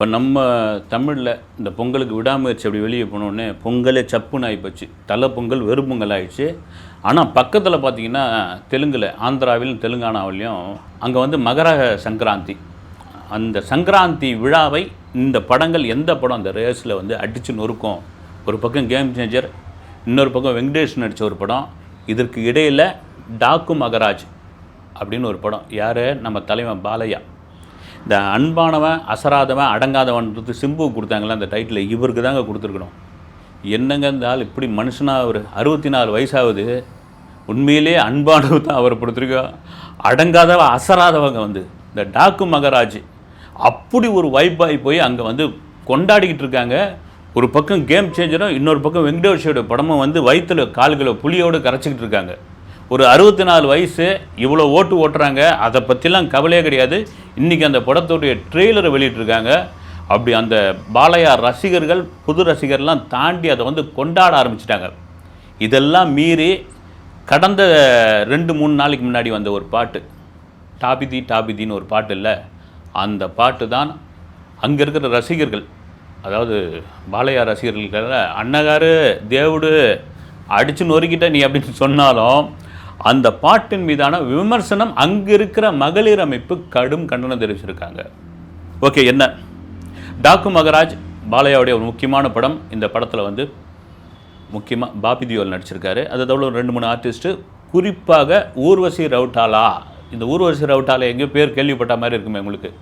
இப்போ நம்ம தமிழில் இந்த பொங்கலுக்கு விடாமுயற்சி அப்படி வெளியே போனோடனே பொங்கலே சப்புன்னு ஆகிப்போச்சு தலை பொங்கல் வெறும் பொங்கல் ஆயிடுச்சு. ஆனால் பக்கத்தில் பார்த்தீங்கன்னா தெலுங்கில் ஆந்திராவிலும் தெலுங்கானாவிலையும் அங்கே வந்து மகர சங்கராந்தி. அந்த சங்கராந்தி விழாவை இந்த படங்கள் எந்த படம் அந்த ரேஸில் வந்து அடித்து நொறுக்கும்? ஒரு பக்கம் கேம் சேஞ்சர் இன்னொரு பக்கம் வெங்கடேஷ் நடித்த ஒரு படம். இதற்கு இடையில் டாக்கு மகராஜ் அப்படின்னு ஒரு படம். யார்? நம்ம தலைவன் பாலையா. இந்த அன்பானவன் அசராதவன் அடங்காதவன்றது சிம்பு கொடுத்தாங்களே அந்த டைட்டில் இவருக்கு தாங்க கொடுத்துருக்கணும். என்னங்க இருந்தால் இப்படி மனுஷனாக அவர் அறுபத்தி நாலு வயசாகுது. உண்மையிலே அன்பானவர் தான் அவரை கொடுத்துருக்கோம் அடங்காதவ அசராதவங்க வந்து இந்த டாக்கு மகராஜ் அப்படி ஒரு வைப்பாகி போய் அங்கே வந்து கொண்டாடிக்கிட்டு இருக்காங்க. ஒரு பக்கம் கேம் சேஞ்சரும் இன்னொரு பக்கம் வெங்கடேஷோட படமும் வந்து வயிற்றுல கால்களை புளியோடு கரைச்சிக்கிட்டு இருக்காங்க. ஒரு அறுபத்தி நாலு வயசு இவ்வளோ ஓட்டு ஓட்டுறாங்க அதை பற்றிலாம் கவலையே கிடையாது. இன்றைக்கி அந்த படத்துடைய ட்ரெய்லரை வெளியிட்டிருக்காங்க. அப்படி அந்த பாலையா ரசிகர்கள் புது ரசிகர்லாம் தாண்டி அதை வந்து கொண்டாட ஆரம்பிச்சிட்டாங்க. இதெல்லாம் மீறி கடந்த ரெண்டு மூணு நாளைக்கு முன்னாடி வந்த ஒரு பாட்டு. டாபிதி டாபிதின்னு ஒரு பாட்டு இல்லை. அந்த பாட்டு தான் அங்கே இருக்கிற ரசிகர்கள் அதாவது பாலையா ரசிகர்களுக்கு அண்ணகாரு தேவுடு அடிச்சு நொறுக்கிட்ட நீ அப்படின்னு சொன்னாலும் அந்த பாட்டின் மீதான விமர்சனம் அங்கே இருக்கிற மகளிர் அமைப்பு கடும் கண்டனம் தெரிவிச்சிருக்காங்க. ஓகே என்ன? டாக்கு மகராஜ் பாலையாவுடைய ஒரு முக்கியமான படம். இந்த படத்தில் வந்து முக்கியமாக பாபி தியோல் நடிச்சிருக்காரு. அதை தவிர ரெண்டு மூணு ஆர்டிஸ்ட்டு குறிப்பாக ஊர்வசி ரவுட்டாலா. இந்த ஊர்வசி ரவுட்டாலா எங்கேயோ பேர் கேள்விப்பட்ட மாதிரி இருக்குமே உங்களுக்கு.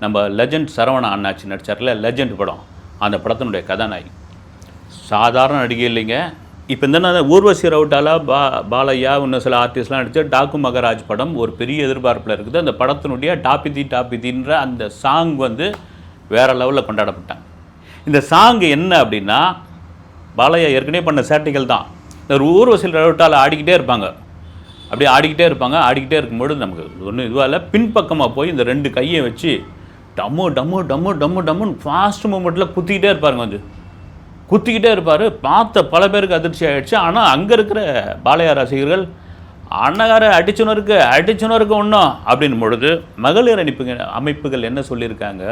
நம்ம லெஜண்ட் சரவணா அண்ணாச்சி நடித்தார்ல லெஜண்ட் படம். அந்த படத்தினுடைய கதாநாயகி. சாதாரண நடிகை இல்லைங்க. இப்போ இந்த என்ன ஊர்வசி ரவுட்டாலா பா பாலையா இன்னும் சில ஆர்டிஸ்ட்லாம் நடித்த டாக்கு மகராஜ் படம் ஒரு பெரிய எதிர்பார்ப்பில் இருக்குது. அந்த படத்தினுடைய டாபிதி டாபிதின்ற அந்த சாங் வந்து வேறு லெவலில் கொண்டாடப்பட்டாங்க. இந்த சாங் என்ன அப்படின்னா பாலையா ஏற்கனவே பண்ண சேட்டைகள் தான். இந்த ஒரு ஊர்வசி ரவுட்டால் ஆடிக்கிட்டே இருப்பாங்க. அப்படியே ஆடிக்கிட்டே இருப்பாங்க. ஆடிக்கிட்டே இருக்கும்போது நமக்கு ஒன்றும் இதுவாக இல்லை. பின்பக்கமாக போய் இந்த ரெண்டு கையை வச்சு டம்மு டம்மு டம்மு டம்மு டம்முன்னு ஃபாஸ்ட் மூமெண்ட்டில் குத்திக்கிட்டே இருப்பாருங்க வந்து குத்திக்கிட்டே இருப்பார். பார்த்த பல பேருக்கு அதிர்ச்சி ஆகிடுச்சு ஆனால் அங்கே இருக்கிற பாலையா ரசிகர்கள் அன்னகார அடிச்சுனருக்கு அடிச்சுனருக்கு ஒன்றும் அப்படின் பொழுது மகளிர் அனுப்புங்க அமைப்புகள் என்ன சொல்லியிருக்காங்க?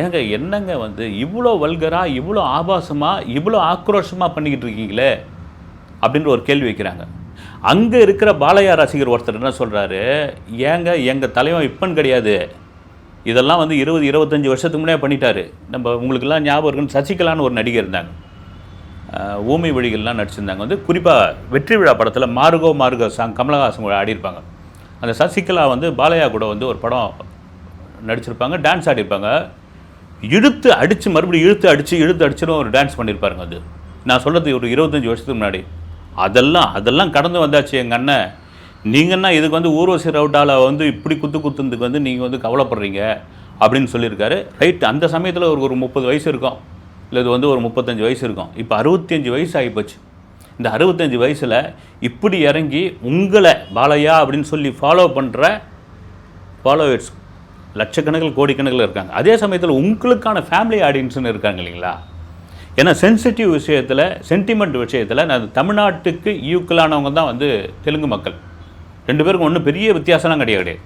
ஏங்க என்னங்க வந்து இவ்வளோ வல்கராக இவ்வளோ ஆபாசமாக இவ்வளோ ஆக்ரோஷமாக பண்ணிக்கிட்டு இருக்கீங்களே? அப்படின்ற ஒரு கேள்வி வைக்கிறாங்க. அங்கே இருக்கிற பாலையா ரசிகர் ஒருத்தர் என்ன சொல்கிறாரு ஏங்க எங்கள் தலைவன் இப்பன்னு கிடையாது. இதெல்லாம் வந்து இருபது இருபத்தஞ்சி வருஷத்துக்கு முன்னே பண்ணிட்டாரு. நம்ம உங்களுக்கெல்லாம் ஞாபகம் இருக்குன்னு சசிகலான்னு ஒரு நடிகர் இருந்தாங்க. ஊமை வழிகள்லாம் நடிச்சிருந்தாங்க. வந்து குறிப்பாக வெற்றி விழா படத்தில் மாருகோ மாருகோ சாங் கமலஹாசன் கூட ஆடியிருப்பாங்க. அந்த சசிகலா வந்து பாலையா கூட வந்து ஒரு படம் நடிச்சிருப்பாங்க டான்ஸ் ஆடிருப்பாங்க இழுத்து அடித்து மறுபடியும் இழுத்து அடித்து இழுத்து அடிச்சுன்னு ஒரு டான்ஸ் பண்ணியிருப்பாருங்க அது. நான் சொல்கிறது ஒரு இருபத்தஞ்சி வருஷத்துக்கு முன்னாடி. அதெல்லாம் அதெல்லாம் கடந்து வந்தாச்சு எங்கள் அண்ணன். நீங்கன்னா இதுக்கு வந்து ஊர்வசி ரவுட்டால் வந்து இப்படி குத்து குத்துனதுக்கு வந்து நீங்கள் வந்து கவலைப்படுறீங்க அப்படின்னு சொல்லியிருக்காரு. ரைட் அந்த சமயத்தில் ஒரு ஒரு முப்பது வயசு இருக்கும். இல்லை இது வந்து ஒரு முப்பத்தஞ்சு வயசு இருக்கும். இப்போ அறுபத்தஞ்சு வயசு ஆகிப்போச்சு இந்த அறுபத்தஞ்சு வயசில் இப்படி இறங்கி உங்களை பாலையா அப்படின்னு சொல்லி ஃபாலோ பண்ணுற ஃபாலோவர்ஸ் லட்சக்கணக்கில் கோடிக்கணக்கில் இருக்காங்க. அதே சமயத்தில் உங்களுக்கான ஃபேமிலி ஆடியன்ஸ்னு இருக்காங்க இல்லைங்களா? ஏன்னா சென்சிட்டிவ் விஷயத்தில் சென்டிமெண்ட் விஷயத்தில் நான் தமிழ்நாட்டுக்கு ஈக்குவலானவங்க தான் வந்து தெலுங்கு மக்கள். ரெண்டு பேருக்கும் ஒன்றும் பெரிய வித்தியாசம்லாம் கிடையாது கிடையாது.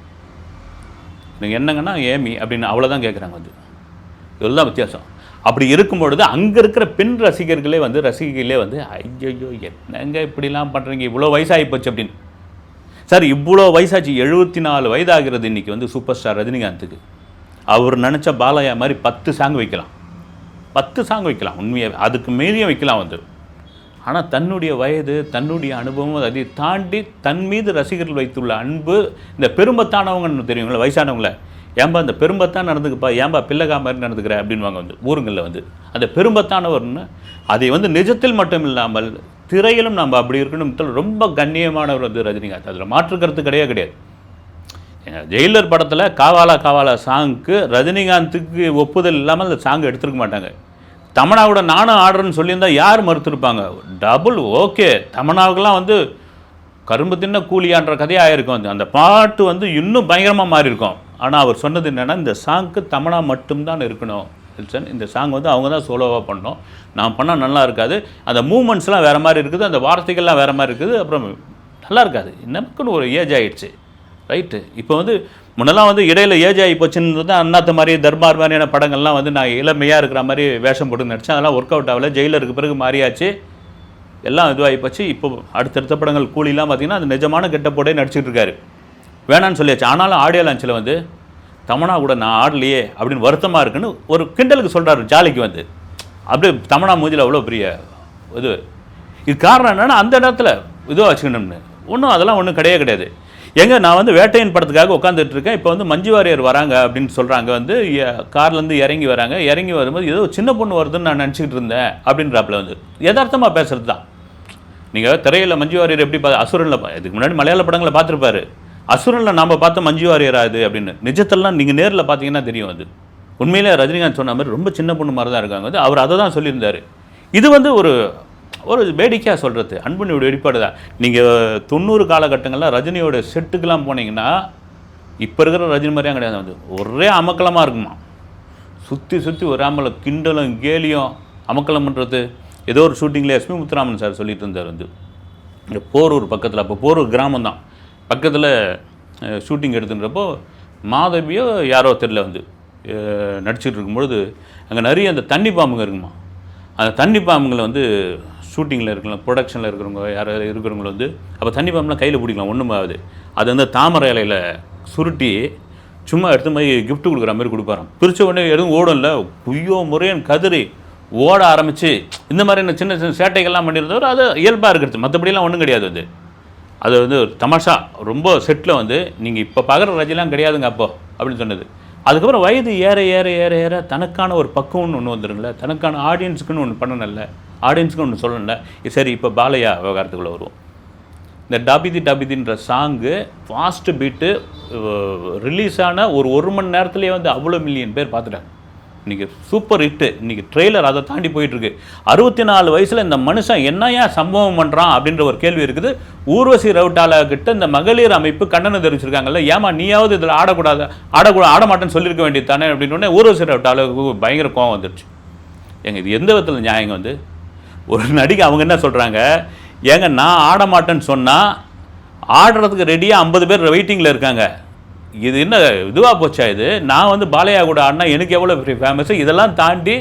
நீங்கள் என்னங்கன்னா ஏமி அப்படின்னு அவ்வளோதான் கேட்குறாங்க வந்து. இதுதான் வித்தியாசம். அப்படி இருக்கும் பொழுது அங்கே இருக்கிற பெண் ரசிகர்களே வந்து ரசிகைகளே வந்து ஐயோ என்னங்க இப்படிலாம் பண்ணுறீங்க இவ்வளோ வயசாகி போச்சு அப்படின்னு. சார் இவ்வளோ வயசாச்சு எழுபத்தி நாலு வயதாகிறது இன்றைக்கி வந்து சூப்பர் ஸ்டார் ரஜினிகாந்துக்கு. அவர் நினச்ச பாலையா மாதிரி பத்து சாங் வைக்கலாம். பத்து சாங் வைக்கலாம் உண்மையாக அதுக்கு மீறியும் வைக்கலாம் வந்து. ஆனால் தன்னுடைய வயது தன்னுடைய அனுபவம் அதை தாண்டி தன் மீது ரசிகர்கள் வைத்துள்ள அன்பு இந்த பெரும்பத்தானவங்கன்னு தெரியுங்களா வயசானவங்கள. ஏன்பா இந்த பெரும்பத்தான் நடந்துக்குப்பா ஏன்பா பிள்ளைகா மாதிரி நடந்துக்கிற அப்படின்வாங்க வந்து ஊருங்களில் வந்து. அந்த பெரும்பத்தானவர்னு அதை வந்து நிஜத்தில் மட்டும் இல்லாமல் திரையிலும் நம்ம அப்படி இருக்கணும் ரொம்ப கண்ணியமானவர் வந்து ரஜினிகாந்த். அதில் மாற்றுக்கிறது கிடையாது. கிடையாது ஜெயிலர் படத்தில் காவாலா காவாலா சாங்க்கு ரஜினிகாந்துக்கு ஒப்புதல் இல்லாமல் அந்த சாங் எடுத்துருக்க மாட்டாங்க. தமனாவோட நானும் ஆடுறேன்னு சொல்லியிருந்தால் யார் மறுத்துருப்பாங்க? Double okay. தமனாவுக்கெல்லாம் வந்து கரும்பு தின்ன கூலியான்ற கதையாக ஆயிருக்கும் அந்த பாட்டு வந்து இன்னும் பயங்கரமாக மாறி இருக்கும் ஆனால் அவர் சொன்னது என்னென்னா இந்த சாங்க்கு தமனா மட்டும்தான் இருக்கணும். வில்சன் இந்த சாங் வந்து அவங்க தான் சோலோவாக பண்ணோம் நான் பண்ணால் நல்லா இருக்காது. அந்த மூமெண்ட்ஸ்லாம் வேறு மாதிரி இருக்குது. அந்த வார்த்தைகள்லாம் வேறு மாதிரி இருக்குது. அப்புறம் நல்லா இருக்காது. நமக்குன்னு ஒரு ஏஜ் ஆகிடுச்சு ரைட்டு இப்போ வந்து முன்னெல்லாம் வந்து இடையில ஏஜ் ஆகி போச்சுன்னு தான் அண்ணாத்த மாதிரி தர்பார் மாதிரியான படங்கள்லாம் வந்து நான் இளமையாக இருக்கிற மாதிரி வேஷம் போட்டு நடித்தேன் அதெல்லாம் ஒர்க் அவுட் ஆகல. ஜெயிலருக்கு பிறகு மாறியாச்சு. எல்லாம் இதுவாகி போச்சு. இப்போ அடுத்தடுத்த படங்கள் கூலிலாம் பார்த்தீங்கன்னா அது நிஜமான கெட்ட நடிச்சிட்டு இருக்காரு. வேணான்னு சொல்லியாச்சு. ஆனாலும் ஆடியோ லான்ச்சில் வந்து தமனா கூட நான் ஆடலையே அப்படின்னு வருத்தமாக இருக்குன்னு ஒரு கிண்டலுக்கு சொல்கிறாரு ஜாலிக்கு வந்து. அப்படியே தமனா மூஞ்சில் அவ்வளோ பெரிய இது. இது காரணம் என்னென்னா அந்த இடத்துல இதுவாக வச்சுக்கணும்னு. ஒன்றும் அதெல்லாம் ஒன்றும் கிடையவே கிடையாது. எங்க நான் வந்து வேட்டையின் படத்துக்காக உட்காந்துட்டு இருக்கேன் இப்போ வந்து மஞ்சு வாரியர் வராங்க அப்படின்னு சொல்கிறாங்க வந்து கார்லேருந்து இறங்கி வராங்க. இறங்கி வரும்போது ஏதோ சின்ன பொண்ணு வருதுன்னு நான் நினச்சிக்கிட்டு இருந்தேன் அப்படின்றாப்புல வந்து. யதார்த்தமாக பேசுறது தான். நீங்கள் திரையில் மஞ்சு வாரியர் எப்படி பா அசுரனில் இதுக்கு முன்னாடி மலையாள படங்களை பார்த்துருப்பாரு. அசுரனில் நாம் பார்த்த மஞ்சு வாரியரா இது அப்படின்னு. நிஜத்தெல்லாம் நீங்கள் நேரில் பார்த்தீங்கன்னா தெரியும் அது. உண்மையிலே ரஜினிகாந்த் சொன்ன மாதிரி ரொம்ப சின்ன பொண்ணு மாதிரி தான் இருக்காங்க. வந்து அவர் அதை தான் சொல்லியிருந்தார். இது வந்து ஒரு ஒரு வேடிக்கையாக சொல்கிறது அன்பனியோட வெளிப்பாடு தான். நீங்கள் தொண்ணூறு காலகட்டங்களில் ரஜினியோட செட்டுக்கெலாம் போனீங்கன்னா இப்போ இருக்கிற ரஜினி மாதிரியா கிடையாது. வந்து ஒரே அமக்கலமாக இருக்குமா? சுற்றி சுற்றி ஒரு ஆம்பளை கிண்டலும் கேலியும் அமக்கலம் பண்ணுறது ஏதோ ஒரு ஷூட்டிங்கில் எஸ்பி முத்துராமன் சார் சொல்லிட்டு இருந்தார் வந்து. இந்த போரூர் பக்கத்தில். அப்போ போரூர் கிராமம் தான். பக்கத்தில் ஷூட்டிங் எடுத்துன்றப்போ மாதவியோ யாரோ தெரில வந்து. நடிச்சிட்டு இருக்கும்பொழுது அங்கே நிறைய அந்த தண்ணி பாம்புங்க இருக்குமா? அந்த தண்ணி பாம்புங்களை வந்து ஷூட்டிங்கில் இருக்கலாம் ப்ரொடக்ஷனில் இருக்கிறவங்க யார் இருக்கிறவங்க வந்து அப்போ தண்ணி பாம்புலாம் கையில் பிடிக்கலாம் ஒன்றும் ஆகுது அது வந்து தாமரை இலையில் சுருட்டி சும்மா எடுத்து மாதிரி கிஃப்ட் கொடுக்குற மாதிரி கொடுப்பாராம். பிரிச்ச உடனே எதுவும் ஓடும் இல்லை குய்யோ முறையன் கதிரி ஓட ஆரம்பித்து இந்த மாதிரியான சின்ன சின்ன சேட்டைகள்லாம் பண்ணியிருந்தவர் அது இயல்பாக இருக்கிறது. மற்றபடிலாம் ஒன்றும் கிடையாது அது. அது வந்து ஒரு தமாஷா ரொம்ப செட்டில் வந்து நீங்கள் இப்போ பார்க்குற ரஜிலாம் கிடையாதுங்க அப்போ அப்படின்னு சொன்னது. அதுக்கப்புறம் வயது ஏற ஏற ஏற ஏற தனக்கான ஒரு பக்குவம்னு ஒன்று வந்துருங்களே தனக்கான ஆடியன்ஸுக்குன்னு ஒன்று பண்ணணும்ல. ஆடியன்ஸுக்கு ஒன்று சொல்லணும்ல. சரி இப்போ பாலையா விவகாரத்துக்குள்ளே வருவோம். இந்த டபிதி டபிதின்ற சாங்கு ஃபாஸ்ட்டு பீட்டு ரிலீஸ் ஆன ஒரு ஒரு மணி நேரத்துலேயே வந்து அவ்வளோ மில்லியன் பேர் பார்த்துட்டாங்க. இன்றைக்கி சூப்பர் ஹிட்டு இன்றைக்கி ட்ரெய்லர் அதை தாண்டி போயிட்டுருக்கு. அறுபத்தி நாலு வயசில் இந்த மனுஷன் என்ன ஏன் சம்பவம் பண்ணுறான் அப்படின்ற ஒரு கேள்வி இருக்குது. ஊர்வசி ரவுட்டால கிட்ட இந்த மகளிர் அமைப்பு கண்டனம் தெரிவிச்சிருக்காங்கல்ல. ஏமா நீயாவது இதில் ஆடக்கூடாது ஆடக்கூடாது ஆட மாட்டேன்னு சொல்லியிருக்க வேண்டியது தானே அப்படின்னு உடனே ஊர்வசி ரவுட்டாலுக்கு பயங்கர கோவம் வந்துடுச்சு எங்கள் இது எந்த விதத்தில் நியாயங்க வந்து? ஒரு நடிகை அவங்க என்ன சொல்கிறாங்க ஏங்க நான் ஆட மாட்டேன்னு சொன்னால் ஆடுறதுக்கு ரெடியாக ஐம்பது பேர் வெயிட்டிங்கில் இருக்காங்க. இது என்ன இதுவாக போச்சா இது? நான் வந்து பாலையா கூட ஆடினா எனக்கு எவ்வளோ பெரிய ஃபேமஸ் இதெல்லாம் தாண்டி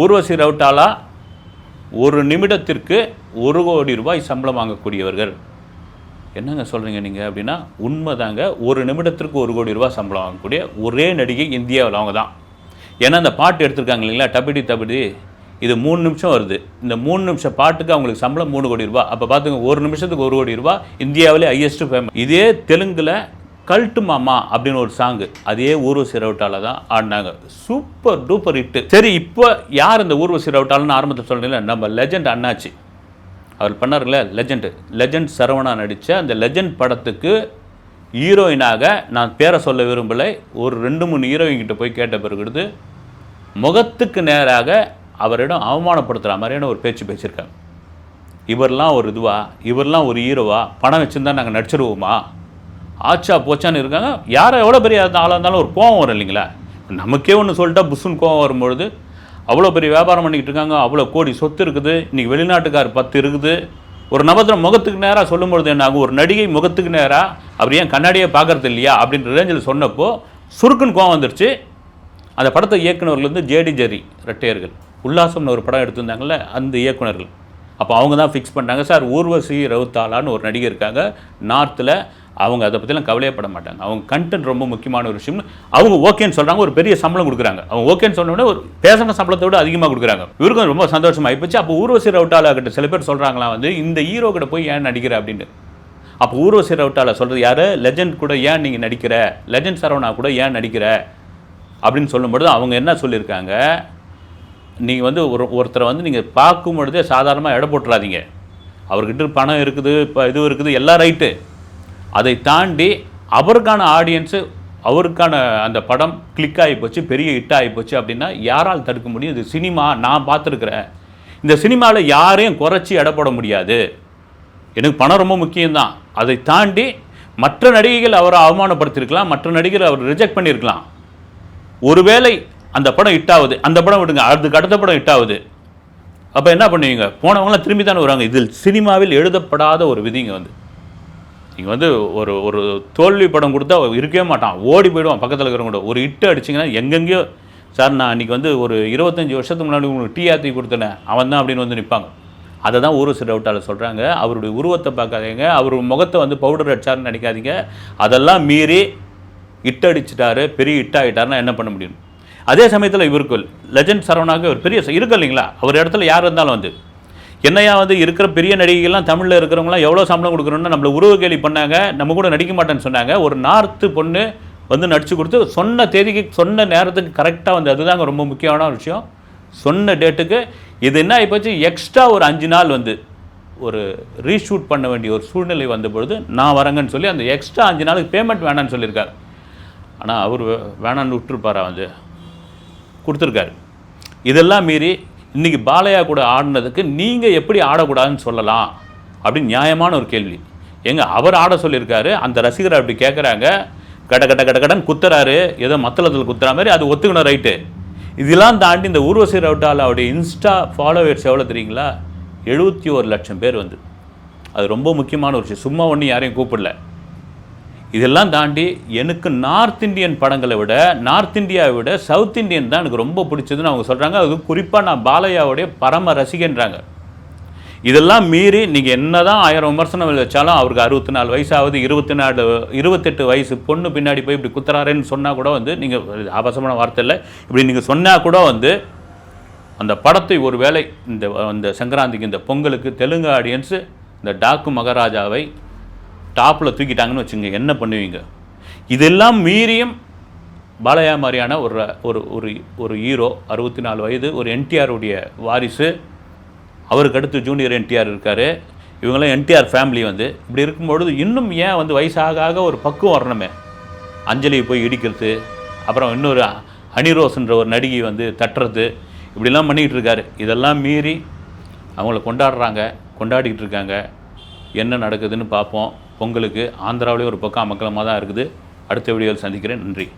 ஊர்வசி ரவுட்டாலா ஒரு நிமிடத்திற்கு ஒரு கோடி ரூபாய் சம்பளம் வாங்கக்கூடியவர்கள். என்னங்க சொல்கிறீங்க நீங்கள் அப்படின்னா உண்மைதாங்க. ஒரு நிமிடத்திற்கு ஒரு கோடி ரூபாய் சம்பளம் வாங்கக்கூடிய ஒரே நடிகை இந்தியாவில் அவங்க தான் ஏன்னா அந்த பாட்டு எடுத்திருக்காங்க இல்லைங்களா? டபிடி டபிடி. இது மூணு நிமிஷம் வருது. இந்த மூணு நிமிஷம் பாட்டுக்கு அவங்களுக்கு சம்பளம் மூணு கோடி ரூபாய் அப்போ பார்த்துங்க ஒரு நிமிஷத்துக்கு ஒரு கோடி ரூபாய் இந்தியாவிலே ஹையஸ்ட் ஃபேமஸ் இதே தெலுங்கில் கல்ட்டு மாமா அப்படின்னு ஒரு சாங்கு அதே ஊர்வசி ரவுட்டால தான் ஆடினாங்க. சூப்பர் டூப்பர் ஹிட்டு சரி இப்போ யார் இந்த ஊர்வசி ரவுட்டாலன்னு ஆரம்பத்தில் சொல்கிறீங்களா நம்ம லெஜண்ட் அண்ணாச்சி. அவர் பண்ணார்ல லெஜண்ட் லெஜண்ட் சரவணா நடித்த அந்த லெஜண்ட் படத்துக்கு ஹீரோயினாக நான் பேரை சொல்ல விரும்பலை. ஒரு ரெண்டு மூணு ஹீரோயின் கிட்ட போய் கேட்ட பிறகு முகத்துக்கு நேராக அவரிடம் அவமானப்படுத்துகிற மாதிரியான ஒரு பேச்சு பேசியிருக்காங்க. இவரெல்லாம் ஒரு இதுவா? இவரெல்லாம் ஒரு ஹீரோவா? பணம் வச்சுருந்தா நாங்கள் நடிச்சிருவோமா? ஆச்சா போச்சான்னு இருக்காங்க. யாரை எவ்வளோ பெரிய ஆளாக இருந்தாலும் ஒரு கோவம் வரும் இல்லைங்களா? நமக்கே ஒன்று சொல்லிட்டா புஷ்ஷுன்னு கோவம் வரும்பொழுது அவ்வளோ பெரிய வியாபாரம் பண்ணிக்கிட்டு இருக்காங்க. அவ்வளோ கோடி சொத்து இருக்குது. இன்றைக்கி வெளிநாட்டுக்கார் பத்து இருக்குது. ஒரு நபத்திரம் முகத்துக்கு நேராக சொல்லும்பொழுது என்ன ஆகும்? ஒரு நடிகை முகத்துக்கு நேராக அவர் ஏன் கண்ணாடியே பார்க்குறது இல்லையா? அப்படின்ற ரேஞ்சில் சொன்னப்போ சுருக்குன்னு கோவம் வந்துருச்சு. அந்த படத்தை இயக்குனவர்கள் வந்து ஜேடி ஜெரி ரெட்டையர்கள். உல்லாசம்னு ஒரு படம் எடுத்திருந்தாங்கல்ல அந்த இயக்குனர்கள். அப்போ அவங்க தான் ஃபிக்ஸ் பண்ணாங்க சார் ஊர்வசி ரவுத்தாலான்னு ஒரு நடிகை இருக்காங்க. நார்த்தில் அவங்க அதை பற்றிலாம் கவலையப்பட மாட்டாங்க. அவங்க கண்டென்ட் ரொம்ப முக்கியமான ஒரு விஷயம்னு அவங்க ஓகேன்னு சொல்கிறாங்க ஒரு பெரிய சம்பளம் கொடுக்குறாங்க. அவங்க ஓகேன்னு சொன்னோடனே ஒரு பேசுகிற சம்பளத்தை விட அதிகமாக கொடுக்குறாங்க. இவருக்கும் ரொம்ப சந்தோஷமாக போச்சு அப்போ ஊர்வசி ரவுட்டாலா கிட்ட சில பேர் சொல்கிறாங்களா வந்து இந்த ஹீரோ கிட்ட போய் ஏன் நடிக்கிற அப்படின்னு அப்போ ஊர்வசி ரவுட்டால சொல்கிறது யார்? லெஜண்ட் கூட ஏன் நீங்கள் நடிக்கிற? லெஜண்ட் சரவணா கூட ஏன் நடிக்கிற? அப்படின்னு சொல்லும்பொழுது அவங்க என்ன சொல்லியிருக்காங்க? நீங்கள் வந்து ஒரு ஒருத்தரை வந்து நீங்கள் பார்க்கும் பொழுதே சாதாரணமாக எடை போட்டுறாதீங்க. அவர்கிட்ட பணம் இருக்குது இப்போ இது இருக்குது எல்லாம் ரைட்டு. அதை தாண்டி அவருக்கான ஆடியன்ஸு அவருக்கான அந்த படம் கிளிக் ஆகி போச்சு பெரிய ஹிட் ஆகி போச்சு அப்படின்னா யாரால் தடுக்க முடியும்? இது சினிமா நான் பார்த்துருக்குறேன். இந்த சினிமாவில் யாரையும் குறைச்சி எடை போட முடியாது. எனக்கு பணம் ரொம்ப முக்கியம்தான். அதை தாண்டி மற்ற நடிகைகள் அவரை அவமானப்படுத்தியிருக்கலாம் மற்ற நடிகர் அவர் ரிஜெக்ட் பண்ணியிருக்கலாம். ஒருவேளை அந்த படம் ஹிட் ஆகுது. அந்த படம் விடுங்க. அதுக்கு அடுத்த படம் ஹிட் ஆகுது. அப்போ என்ன பண்ணுவீங்க? போனவங்களாம் திரும்பி தானே வருவாங்க. இதில் சினிமாவில் எழுதப்படாத ஒரு விதிங்க வந்து. நீங்கள் வந்து ஒரு ஒரு தோல்வி படம் கொடுத்தா இருக்கவே மாட்டான். ஓடி போயிடுவான் பக்கத்தில் இருக்கிறவங்க கூட. ஒரு இட்டு அடிச்சிங்கன்னா எங்கெங்கேயோ சார் நான் அன்றைக்கி வந்து ஒரு இருபத்தஞ்சி வருஷத்துக்கு முன்னாடி உங்களுக்கு டீ ஆற்றி கொடுத்தேனே. அவன் தான் அப்படின்னு வந்து நிற்பாங்க அதை தான் ஊரு சிறவுட்டால் சொல்கிறாங்க அவருடைய உருவத்தை பார்க்காதீங்க. அவர் முகத்தை வந்து பவுடர் அடிச்சாருன்னு நினைக்காதீங்க. அதெல்லாம் மீறி இட்டடிச்சிட்டாரு பெரிய இட்டாயிட்டாருன்னா என்ன பண்ண முடியும்? அதே சமயத்தில் இவருக்கு லெஜண்ட் சரவணாக ஒரு பெரிய இருக்கு இல்லைங்களா? அவர் இடத்துல யார் இருந்தாலும் வந்து என்னையா வந்து இருக்கிற பெரிய நடிகைகள்லாம் தமிழில் இருக்கிறவங்களாம் எவ்வளோ சம்பளம் கொடுக்குறோன்னு நம்மளை உருவ கேள்வி பண்ணாங்க நம்ம கூட நடிக்க மாட்டேன்னு சொன்னாங்க. ஒரு நார்த்து பொண்ணு வந்து நடித்து கொடுத்து சொன்ன தேதிக்கு சொன்ன நேரத்துக்கு கரெக்டாக வந்து அதுதாங்க ரொம்ப முக்கியமான ஒரு விஷயம். சொன்ன டேட்டுக்கு இது என்ன ஆகிப்போச்சு எக்ஸ்ட்ரா ஒரு அஞ்சு நாள் வந்து ஒரு ரீஷூட் பண்ண வேண்டிய ஒரு சூழ்நிலை வந்த பொழுது நான் வரேங்கன்னு சொல்லி அந்த எக்ஸ்ட்ரா அஞ்சு நாளுக்கு பேமெண்ட் வேணான்னு சொல்லியிருக்காரு. ஆனால் அவர் வேணான்னு விட்டுருப்பாரா வந்து? கொடுத்துருக்காரு. இதெல்லாம் மீறி இன்றைக்கி பாலையா கூட ஆடினதுக்கு நீங்கள் எப்படி ஆடக்கூடாதுன்னு சொல்லலாம் அப்படின்னு நியாயமான ஒரு கேள்வி. எங்க அவர் ஆட சொல்லியிருக்காரு அந்த ரசிகர் அப்படி கேட்குறாங்க கட கட கட கடன் குத்துறாரு ஏதோ மத்தளத்தில் குத்துற மாதிரி அது ஒத்துக்கணும் ரைட்டு. இதெல்லாம் தாண்டி இந்த ஊர்வசி ரவுட்டால் அவருடைய இன்ஸ்டா ஃபாலோவர்ஸ் எவ்வளோ தெரியுங்களா? எழுபத்தி ஒரு லட்சம் பேர் வந்து. அது ரொம்ப முக்கியமான ஒரு விஷயம். சும்மா ஒன்றும் யாரையும் கூப்பிடல. இதெல்லாம் தாண்டி எனக்கு நார்த் இந்தியன் படங்களை விட நார்த் இந்தியாவை விட சவுத் இந்தியன் தான் எனக்கு ரொம்ப பிடிச்சதுன்னு அவங்க சொல்கிறாங்க அது குறிப்பாக நான் பாலையாவுடைய பரம ரசிகன்றாங்க. இதெல்லாம் மீறி நீங்கள் என்ன தான் ஆயிரம் விமர்சனம் வச்சாலும் அவருக்கு அறுபத்தி நாலு வயசாவது இருபத்தி நாலு இருபத்தெட்டு வயசு பொண்ணு பின்னாடி போய் இப்படி குத்துறாருன்னு சொன்னால் கூட வந்து நீங்கள் ஆபாசமான வார்த்தை இல்லை. இப்படி நீங்கள் சொன்னால் கூட வந்து அந்த படத்தை ஒரு வேளை இந்த இந்த சங்கராந்திக்கு இந்த பொங்கலுக்கு தெலுங்கு ஆடியன்ஸு இந்த டாக்கு மகாராஜாவை டாப்பில் தூக்கிட்டாங்கன்னு வச்சுங்க என்ன பண்ணுவீங்க? இதெல்லாம் மீறியும் பாலையா மாதிரியான ஒரு ஒரு ஒரு ஒரு ஹீரோ அறுபத்தி நாலு வயது ஒரு என்டிஆருடைய வாரிசு அவருக்கு அடுத்து ஜூனியர் என்டிஆர் இருக்கார். இவங்களாம் என்டிஆர் ஃபேமிலி வந்து. இப்படி இருக்கும்பொழுது இன்னும் ஏன் வந்து வயசாக ஆக ஒரு பக்குவம் வரணுமே? அஞ்சலியை போய் இடிக்கிறது அப்புறம் இன்னொரு ஹனிரோஸ்ன்ற ஒரு நடிகை வந்து தட்டுறது இப்படிலாம் பண்ணிக்கிட்டு இருக்காரு. இதெல்லாம் மீறி அவங்கள கொண்டாடுறாங்க கொண்டாடிக்கிட்டு இருக்காங்க. என்ன நடக்குதுன்னு பார்ப்போம். பொங்கலுக்கு ஆந்திராவிலே ஒரு பக்கம் அமக்கலமாக தான் இருக்குது. அடுத்த வீடியோவில் சந்திக்கிறேன். நன்றி.